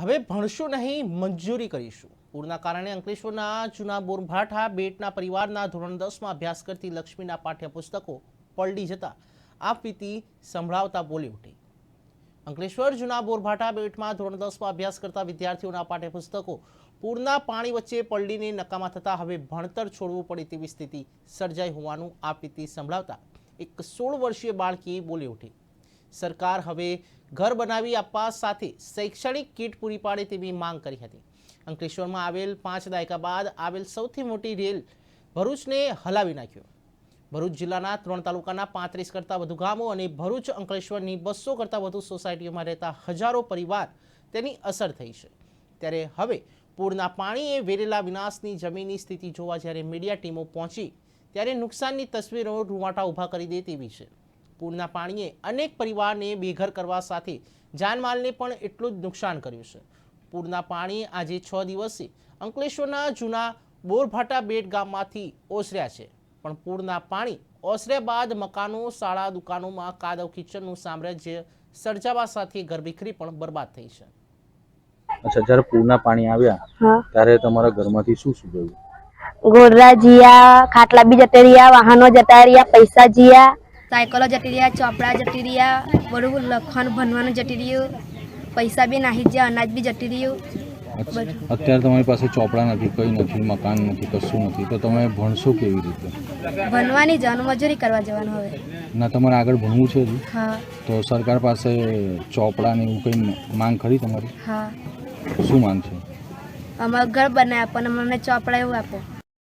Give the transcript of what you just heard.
હવે ભણશું નહીં, મંજૂરી કરીશું. પૂરના કારણે અંકલેશ્વરના જૂના બોરભાઠા બેટના પરિવારના ધોરણ દસમાં અભ્યાસ કરતી લક્ષ્મીના પાઠ્યપુસ્તકો પલડી જતા આપવીતી સંભળાવતા બોલી ઉઠી. અંકલેશ્વર જૂના બોરભાઠા બેટમાં ધોરણ દસમાં અભ્યાસ કરતા વિદ્યાર્થીઓના પાઠ્યપુસ્તકો પૂરના પાણી વચ્ચે પલડીને નકામા થતા હવે ભણતર છોડવું પડે તેવી સ્થિતિ સર્જાઈ હોવાનું આ પીતિ સંભળાવતા એક સોળ વર્ષીય બાળકી બોલી ઉઠી. સરકાર હવે ઘર બનાવી આપવા સાથે શૈક્ષણિક કીટ પૂરી પાડે તેવી માંગ કરી હતી. અંકલેશ્વરમાં આવેલ પાંચ દાયકા બાદ આવેલ સૌથી મોટી રેલ ભરૂચને હલાવી નાખ્યો. ભરૂચ જિલ્લાના ત્રણ તાલુકાના પાંત્રીસ કરતાં વધુ ગામો અને ભરૂચ અંકલેશ્વરની બસો કરતાં વધુ સોસાયટીઓમાં રહેતા હજારો પરિવાર તેની અસર થઈ છે. ત્યારે હવે પૂરના પાણીએ વેરેલા વિનાશની જમીનની સ્થિતિ જોવા જ્યારે મીડિયા ટીમો પહોંચી, ત્યારે નુકસાનની તસવીરો રૂવાટા ઊભા કરી દે તેવી છે. પૂરના પાણીએ અનેક પરિવારને બેઘર કરવા સાથે જાનમાલને પણ એટલું જ નુકસાન કર્યું છે. પૂરના પાણી આજે છ દિવસે અંકલેશ્વરના જૂના બોરભાટા બેટ ગામમાંથી ઓસર્યા છે. પણ પૂરના પાણી ઓસર્યા બાદ મકાનો શાળા દુકાનોમાં કાદવ કિચનનું સામ્રાજ્ય સર્જાવા સાથે ઘરભીખરી પણ બરબાદ થઈ છે. અચ્છા જ્યારે પૂરના પાણી આવ્યા ત્યારે તમારા ઘરમાંથી શું શું ગયું ગોરરા જીયા ખાટલા બી જતા રહ્યા વાહનો જતા રહ્યા પૈસા જીયા સાયકલો જતી રહ્યા ચોપડા જતી રહ્યા બધું લખવાનું ભણવાનું જતી રહ્યું પૈસા બી નાહી જ્યાં અનાજ બી જતી રહ્યું. અત્યારે તમારી પાસે ચોપડા નથી કંઈ નથી મકાન નથી કશું નથી તો તમે ભણશો કેવી રીતે? ભણવાની જવાનું મજૂરી કરવા જવાનું હવે. ના તમારે આગળ ભણવું છે? હા. તો સરકાર પાસે ચોપડા ને એવું કંઈ માંગ ખરી તમારી? હા. શું માંગ છે? અમારું ઘર બનાવે પણ અમને ચોપડા એવું આપો.